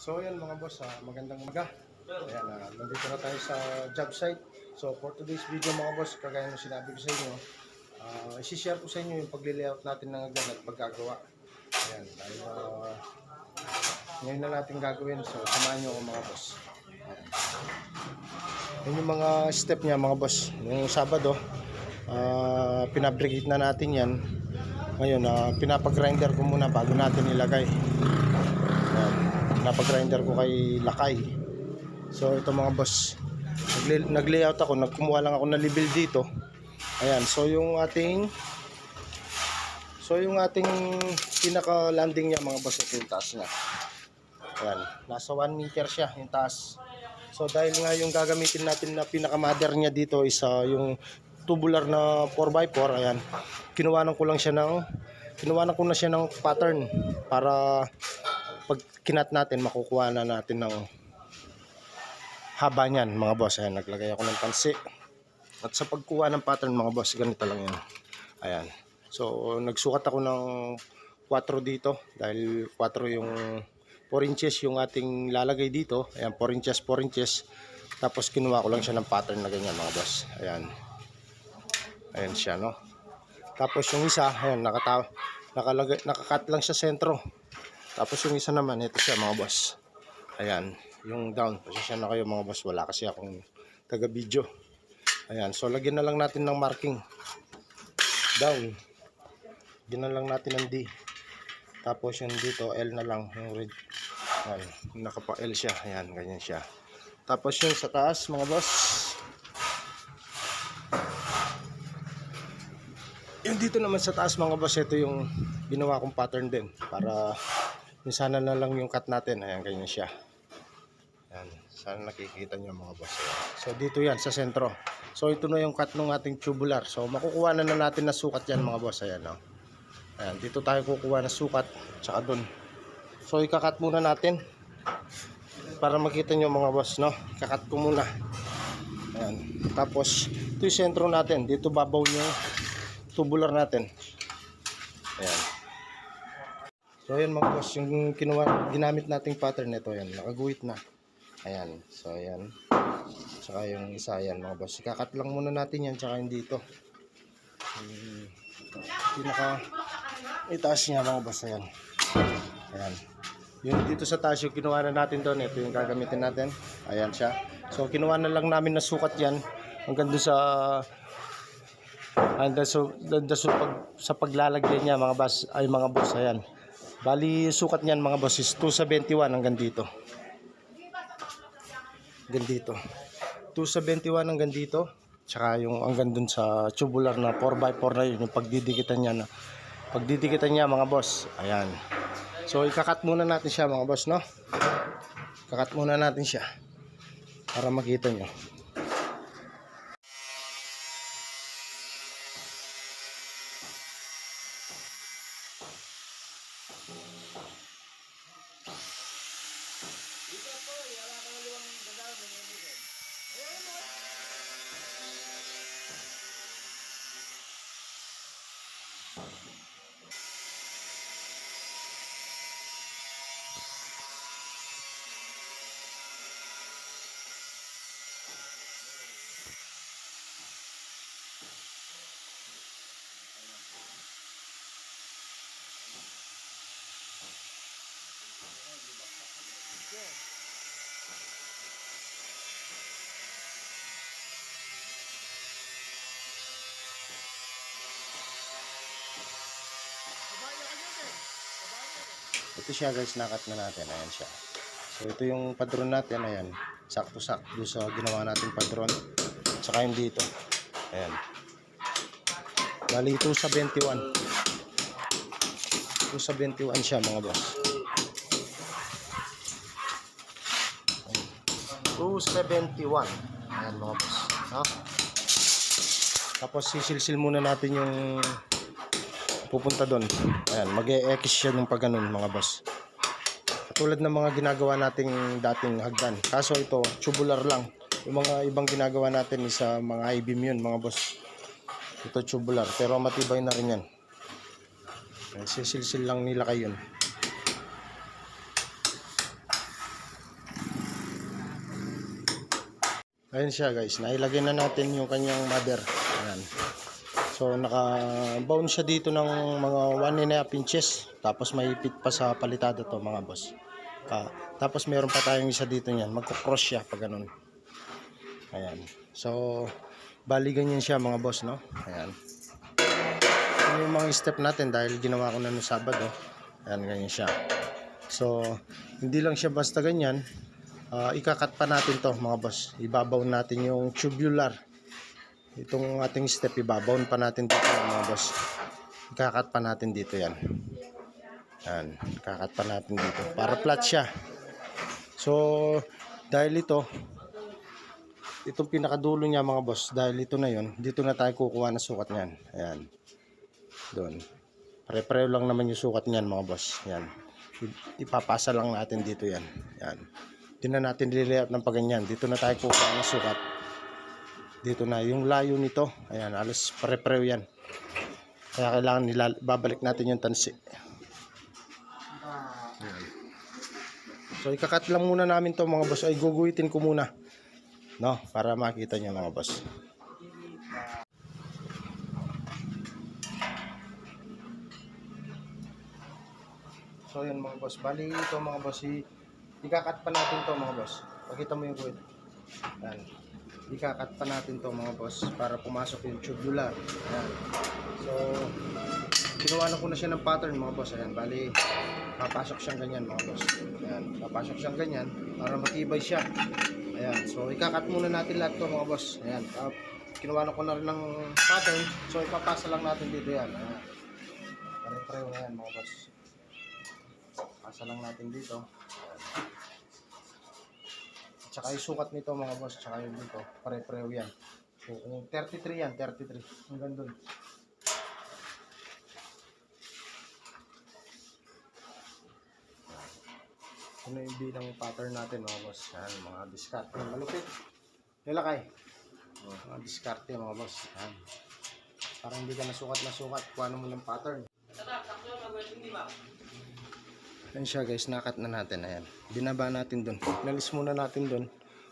So yan mga boss, ah, magandang umaga. Ayan, ah, nandito na tayo sa job site. So for today's video mga boss, kagaya ng sinabi ko sa inyo, ah, isi-share ko sa inyo yung pagli-layout natin ng agad at paggagawa. Ayan, dahil ah, ngayon na natin gagawin. So samahan nyo ako mga boss. Ayan. Yun yung mga step niya mga boss. Yung Sabado, ah, pinabrigate na natin yan. Ngayon, ah, pinapagrinder ko muna bago natin ilagay. Ayan. Pinapagrinder ko kay Lakay. So ito mga boss, nag-layout ako, nagkumuha lang ako ng level dito. Ayan, so yung ating So yung ating pinaka landing niya mga boss ito yung taas niya. Ayan, nasa 1 meter siya yung taas. So dahil nga yung gagamitin natin na pinaka mother niya dito is ah, yung tubular na 4x4, ayan. Kinuwanan ko lang siya ng kinuwanan ko na siya ng pattern para pag kinat natin makukuha na natin ng haba niyan mga boss. Ayan, naglagay ako ng pansi. At sa pagkuha ng pattern mga boss, ganito lang yan. Ayan. So, nagsukat ako ng 4 dito dahil 4 yung 4 inches yung ating lalagay dito. Ayan, 4 inches, 4 inches. Tapos kinuha ko lang siya ng pattern na ganyan mga boss. Ayan. Ayan siya, no? Tapos yung isa, ayan, nakata nakalagay, nakakat lang sa sentro. Tapos yung isa naman, ito siya mga boss. Ayan, yung down. Pasensya na kayo mga boss, wala kasi akong taga-video. Ayan, so lagyan na lang natin ng marking. Down. Lagyan na lang natin ng D. Tapos yung dito, L na lang, yung red. Ayan, nakapa-L siya. Ayan, ganyan siya. Tapos yung sa taas mga boss. Yung dito naman sa taas mga boss, ito yung ginawa kong pattern din. Para yung sana na lang yung cut natin. Ayan, ganyan siya. Ayan, sana nakikita nyo mga boss. So dito yan, sa sentro. So ito na yung cut ng ating tubular. So makukuha na, na natin na sukat yan mga boss. Ayan, no? Ayan, dito tayo kukuha na sukat. Tsaka dun. So ikakat muna natin. Para makita nyo mga boss, no? Kakat ko muna. Ayan. Tapos, ito yung sentro natin. Dito babaw yung tubular natin. Ayan. So ayan mga boss, yung kinuha, ginamit nating pattern nito yan, nakaguhit na. Ayan, so ayan. Tsaka yung isa yan mga boss. Ikakat lang muna natin yan, tsaka yung dito. Hmm, pinaka itaas niya mga boss, ayan. Ayan. Yung dito sa taas yung kinuha na natin doon, ito yung gagamitin natin. Ayan siya. So kinuha na lang namin na sukat yan hanggang doon sa hanggang sa, hanggang sa, pag, sa paglalagyan niya mga boss ay mga boss ayan. Bali sukat niyan mga boss is 271 hanggang dito. Hanggang dito. 271 hanggang dito. Tsaka yung hanggang dun sa tubular na 4x4 na yun, yung pagdidikitan niya na pagdidikitan niya mga boss. Ayan. So ikakat muna natin siya mga boss, no? Kakat muna natin siya para makita nyo. Yeah. Ito siya guys, nakat na natin. Ayan siya. So ito yung padron natin. Ayan. Sakto-sakto sa ginawa natin padron. Tsaka yung dito. Ayan. Bali ito sa 21. Ito sa 21 siya mga boss. Ito sa 71. Ayan mga boss. No? Tapos sisilsil muna natin yung pupunta doon. Ayan, mag-e-X siya ng pag ganun, mga boss. Katulad ng mga ginagawa nating dating hagdan. Kaso ito, tubular lang. Yung mga ibang ginagawa natin sa mga I-beam yun, mga boss. Ito tubular, pero matibay na rin yan. Sisilsil lang nila kayo yun. Ayun siya guys, nailagay na natin yung kanyang mother. Ayan. So naka-bound siya dito ng mga 1 and a half inches. Tapos may fit pa sa palitada to mga boss. Ah, tapos meron pa tayong isa dito niyan. Magko-cross siya pag ganun. Ayan. So bali ganyan siya mga boss no. Ayan. Ano yung mga step natin dahil ginawa ko na no Sabado. Ayan ganyan siya. So hindi lang siya basta ganyan. Ah, ikakat pa natin to mga boss. Ibabaw natin yung tubular. Itong ating step ibabaw pa natin dito mga boss. Ikakat pa natin dito yan. Yan. Ikakat pa natin dito. Para flat siya. So, dahil ito, itong pinakadulo niya mga boss, dahil ito na yon dito na tayo kukuha ng sukat niyan. Ayan. Doon. Pare-pareho lang naman yung sukat niyan mga boss. Yan. Ipapasa lang natin dito yan. Yan. Hindi na natin lilayout ng paganyan. Dito na tayo kukuha ng sukat. Dito na. Yung layo nito, ayan, alas pare-pareho yan. Kaya kailangan nila, babalik natin yung tansi. Ayan. So, ikakat lang muna namin to mga boss. Ay, guguhitin ko muna. No? Para makita nyo mga boss. So, yun mga boss. Bali ito mga boss. Ikakat pa natin to mga boss. Pakita mo yung guhit. Yan. Ikakat pa natin to mga boss para pumasok yung tubular. Yan. So, ginawa na ko na siya ng pattern mga boss. Ayan. Bali, papasok siyang ganyan mga boss. Ayan. Papasok siyang ganyan para matibay siya. Ayan. So, ikakat muna natin lahat to mga boss. Ayan. Uh, na ko na rin ng pattern. So, ipapasa lang natin dito yan. Ayan. Pare-pareho na yan mga boss. Pasa lang natin dito. At saka yung sukat nito mga boss, tsaka yung dito, pare-pareho yan. So, kung 33 yan, 33. Hanggang dun. Ano yung bilang pattern natin mga boss? Yan, mga diskarte. Malupit. Nilakay. Mga diskarte mga boss. Yan. Para hindi ka nasukat na sukat, kuha mo ng pattern. Yan siya guys, nakat na natin. Ayan. Binaba natin doon. Nalis muna natin doon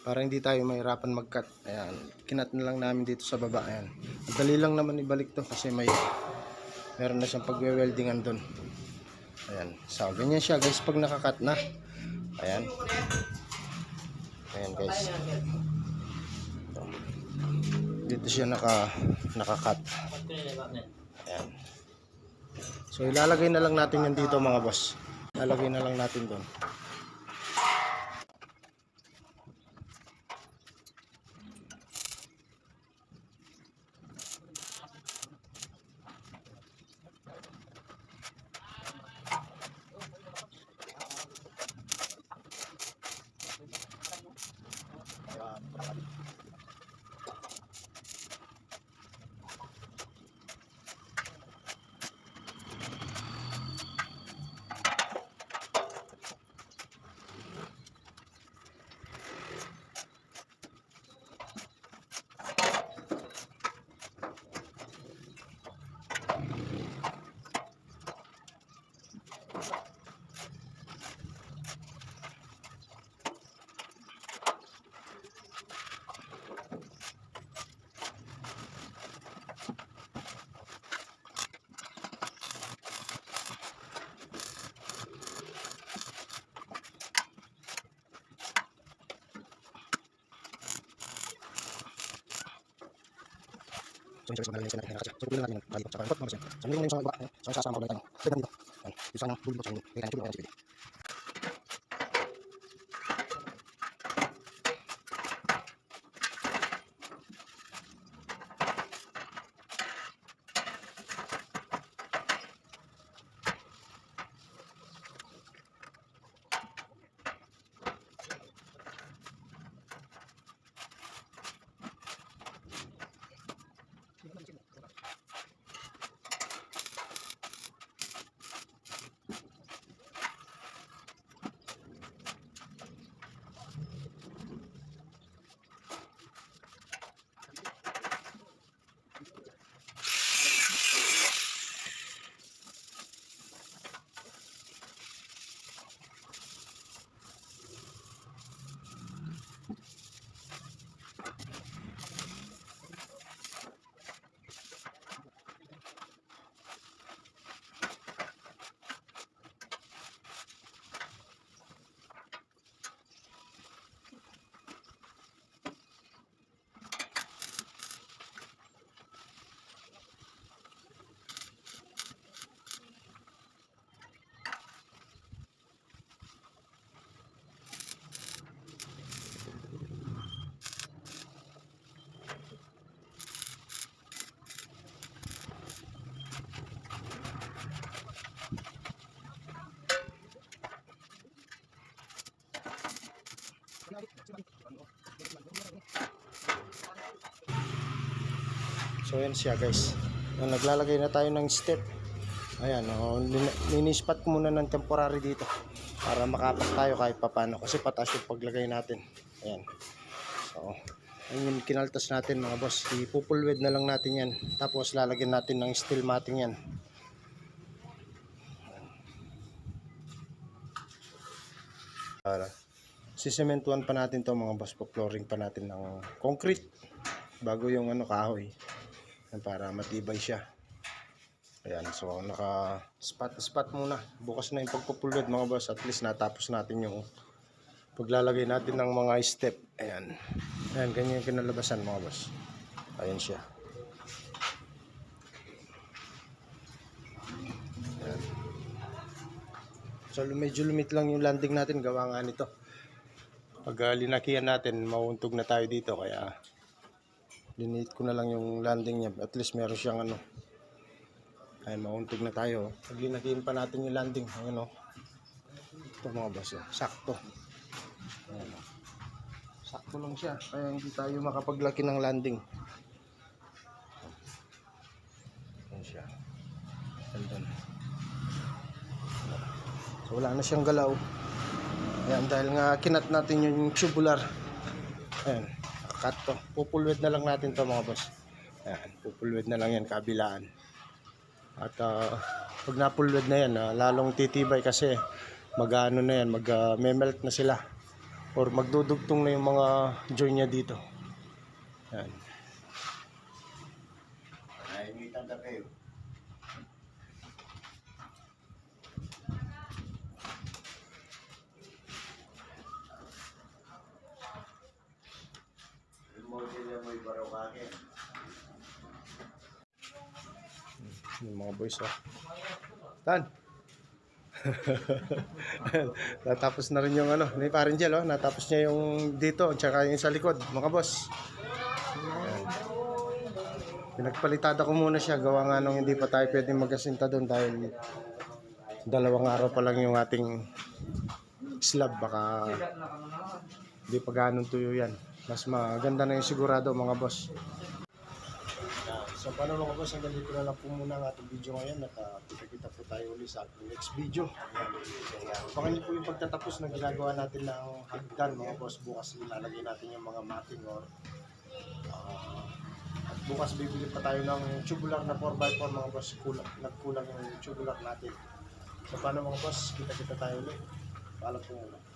para hindi tayo mahirapan mag-cut. Ayan. Kinat na lang namin dito sa baba. Ayan. Madali lang naman ibalik to kasi may meron na siyang pagwe-weldingan doon. Ayan. So, ganyan siya guys pag nakakat na. Ayan. Ayan guys. Dito siya naka nakakat. Ayan. So ilalagay na lang natin yan dito mga boss. Ilalagay na lang natin doon. So, yung So yan siya guys. Nung naglalagay na tayo ng step. Ayan, oh, linispat ko muna ng temporary dito para makapas tayo kahit papano kasi pataas yung paglagay natin. Ayan. So, ayun yung kinaltas natin mga boss. Ipupulwed na lang natin yan. Tapos lalagyan natin ng steel matting yan. Para sisementuhan pa natin to mga boss. Pa-flooring pa natin ng concrete bago yung ano kahoy Para matibay siya. Ayan, so naka spot spot muna. Bukas na yung pagpupulwed mga boss. At least natapos natin yung paglalagay natin ng mga step. Ayan. Ayan, ganyan yung kinalabasan mga boss. Ayan siya. So medyo lumit lang yung landing natin gawa nga nito. Pag uh, linakihan natin, mauuntog na tayo dito kaya linit ko na lang yung landing niya. At least meron siyang ano. Ayan, mauuntog na tayo. Pag linakihan pa natin yung landing, ano. Ito mga boss, oh. sakto. Ayan, oh. Sakto lang siya. Kaya hindi tayo makapaglaki ng landing. Ayan siya. Ganda. So wala na siyang galaw. Ayan, dahil nga kinat natin yung tubular. Ayan, cut to. Pupulwed na lang natin to mga boss. Ayan, pupulwed na lang yan kabilaan. At ah, pag napulwed na yan, ah, lalong titibay kasi mag-ano na yan, mag-melt na sila. Or magdudugtong na yung mga join niya dito. Ayan. Ay, may tanda kayo. Yung model na may barokake. Yung mga boys, oh. Tan! natapos na rin yung ano, ni Parin Jel, oh. Natapos niya yung dito, tsaka yung sa likod, mga boss. Ayan. Pinagpalitada ko muna siya, gawa nga nung hindi pa tayo pwedeng magasinta doon dahil dalawang araw pa lang yung ating slab, baka hindi pa ganun tuyo yan. Mas maganda na yung sigurado, mga boss. So paano mga boss, hanggang dito na lang po muna ang ating video ngayon at uh, kita-kita po tayo ulit sa ating next video. Abangan niyo po yung pagtatapos na ginagawa natin ng hagdan mga boss. Bukas ilalagay natin yung mga matting or ah, at bukas bibili pa tayo ng tubular na 4x4 mga boss. Kulang, nagkulang yung tubular natin. So paano mga boss, kita-kita tayo ulit. Paalam po muna.